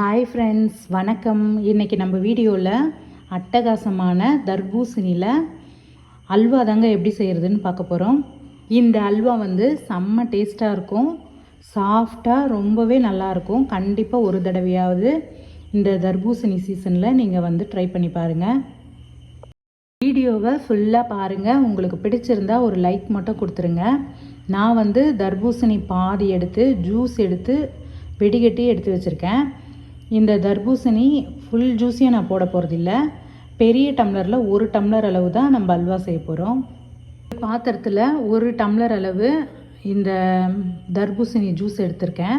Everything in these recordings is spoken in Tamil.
ஹாய் ஃப்ரெண்ட்ஸ் வணக்கம். இன்றைக்கி நம்ம வீடியோவில் அட்டகாசமான தர்பூசணியில் அல்வா தாங்க எப்படி செய்கிறதுன்னு பார்க்க போகிறோம் இந்த அல்வா வந்து செம்ம டேஸ்ட்டாக இருக்கும். சாஃப்டாக ரொம்பவே நல்லாயிருக்கும் கண்டிப்பாக ஒரு தடவையாவது இந்த தர்பூசணி சீசனில் நீங்கள் வந்து ட்ரை பண்ணி பாருங்கள் வீடியோவை ஃபுல்லாக பாருங்கள் உங்களுக்கு பிடிச்சிருந்தா ஒரு லைக் மட்டும் கொடுத்துருங்க. நான் வந்து தர்பூசணி பாதி எடுத்து ஜூஸ் எடுத்து வெடிகட்டி எடுத்து வச்சுருக்கேன். இந்த தர்பூசணி ஃபுல் ஜூஸையும் நான் போட போகிறதில்ல பெரிய டம்ளரில் ஒரு டம்ளர் அளவு தான் நம்ம அல்வா செய்ய போகிறோம் பாத்திரத்தில் ஒரு டம்ளர் அளவு இந்த தர்பூசணி ஜூஸ் எடுத்திருக்கேன்.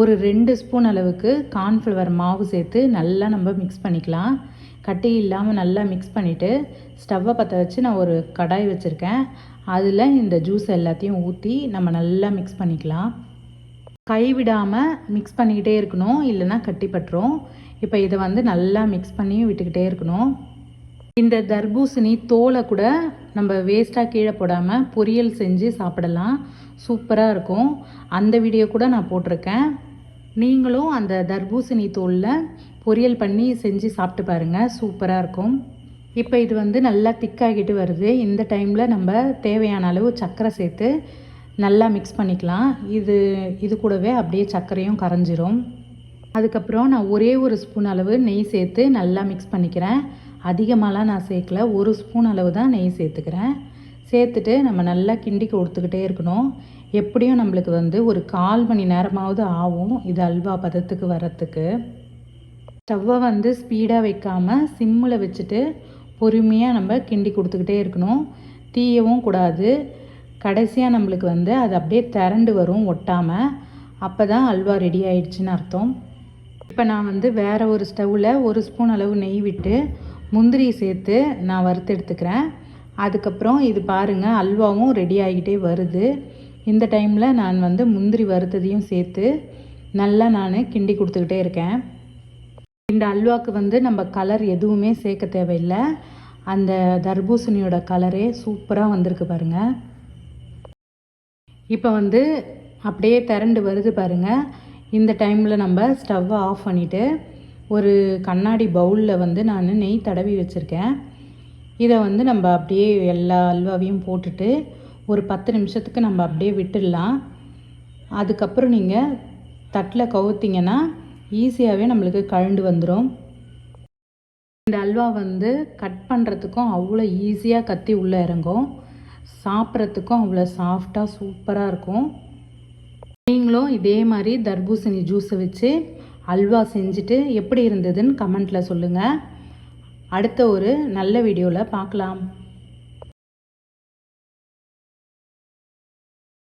ஒரு ரெண்டு ஸ்பூன் அளவுக்கு கார்ன்ஃப்ளவர் மாவு சேர்த்து நல்லா நம்ம மிக்ஸ் பண்ணிக்கலாம். கட்டி இல்லாமல் நல்லா மிக்ஸ் பண்ணிவிட்டு ஸ்டவ்வை பற்ற வச்சு நான் ஒரு கடாய் வச்சுருக்கேன். அதில் இந்த ஜூஸ் எல்லாத்தையும் ஊற்றி நம்ம நல்லா மிக்ஸ் பண்ணிக்கலாம். கைவிடாமல் மிக்ஸ் பண்ணிக்கிட்டே இருக்கணும் இல்லைன்னா கட்டிப்பட்டுரும் இப்போ இதை வந்து நல்லா மிக்ஸ் பண்ணி விட்டுக்கிட்டே இருக்கணும். இந்த தர்பூசணி தோலை கூட நம்ம வேஸ்ட்டாக கீழே போடாமல் பொரியல் செஞ்சு சாப்பிடலாம். சூப்பராக இருக்கும். அந்த வீடியோ கூட நான் போட்டிருக்கேன். நீங்களும் அந்த தர்பூசணி தோலில் பொரியல் பண்ணி செஞ்சு சாப்பிட்டு பாருங்கள் சூப்பராக இருக்கும். இப்போ இது வந்து நல்லா திக்காகிட்டு வருது. இந்த டைமில் நம்ம தேவையான அளவு சர்க்கரை சேர்த்து நல்லா மிக்ஸ் பண்ணிக்கலாம். இது இது கூடவே அப்படியே சர்க்கரையும் கரைஞ்சிரும். அதுக்கப்புறம் நான் ஒரே ஒரு ஸ்பூன் அளவு நெய் சேர்த்து நல்லா மிக்ஸ் பண்ணிக்கிறேன். அதிகமாகலாம் நான் சேர்க்கல. ஒரு ஸ்பூன் அளவு தான் நெய் சேர்த்துக்கிறேன். சேர்த்துட்டு நம்ம நல்லா கிண்டி கொடுத்துக்கிட்டே இருக்கணும். எப்படியும் நம்மளுக்கு வந்து ஒரு கால் மணி நேரமாவது ஆகும் இது அல்வா பதத்துக்கு வரத்துக்கு ஸ்டவ்வை வந்து ஸ்பீடாக வைக்காமல் சிம்மில் வச்சுட்டு பொறுமையாக நம்ம கிண்டி கொடுத்துக்கிட்டே இருக்கணும். தீயவும் கூடாது. கடைசியாக நம்மளுக்கு வந்து அது அப்படியே திரண்டு வரும் ஒட்டாமல் அப்போ தான் அல்வா ரெடி ஆயிடுச்சுன்னு அர்த்தம். இப்போ நான் வந்து வேறு ஒரு ஸ்டவ்வில் ஒரு ஸ்பூன் அளவு நெய் விட்டு முந்திரி சேர்த்து நான் வறுத்து எடுத்துக்கிறேன். அதுக்கப்புறம் இது பாருங்கள் அல்வாவும் ரெடி ஆகிட்டே வருது. இந்த டைமில் நான் வந்து முந்திரி வறுத்ததையும் சேர்த்து நல்லா நான் கிண்டி கொடுத்துக்கிட்டே இருக்கேன். இந்த அல்வாவுக்கு வந்து நம்ம கலர் எதுவுமே சேர்க்க தேவையில்லை. அந்த தர்பூசணியோட கலரே சூப்பராக வந்திருக்கு பாருங்கள் இப்போ வந்து அப்படியே திரண்டு வருது பாருங்கள் இந்த டைமில் நம்ம ஸ்டவ்வை ஆஃப் பண்ணிவிட்டு ஒரு கண்ணாடி பவுலில் வந்து நான் நெய் தடவி வச்சுருக்கேன். இதை வந்து நம்ம அப்படியே எல்லா அல்வாவையும் போட்டுட்டு ஒரு பத்து நிமிஷத்துக்கு நம்ம அப்படியே விட்டுடலாம். அதுக்கப்புறம் நீங்கள் தட்டில் கவுத்திங்கன்னா ஈஸியாகவே நம்மளுக்கு கழண்டு வந்துடும் இந்த அல்வா வந்து கட் பண்ணுறதுக்கும் அவ்வளோ ஈஸியாக கத்தி உள்ளே இறங்கும். சாப்பிட்றதுக்கும் அவ்வளோ சாஃப்டாக சூப்பராக இருக்கும். நீங்களும் இதே மாதிரி தர்பூசணி ஜூஸை வச்சு அல்வா செஞ்சுட்டு எப்படி இருந்ததுன்னு கமெண்ட்டில் சொல்லுங்கள் அடுத்த ஒரு நல்ல வீடியோவில் பார்க்கலாம்.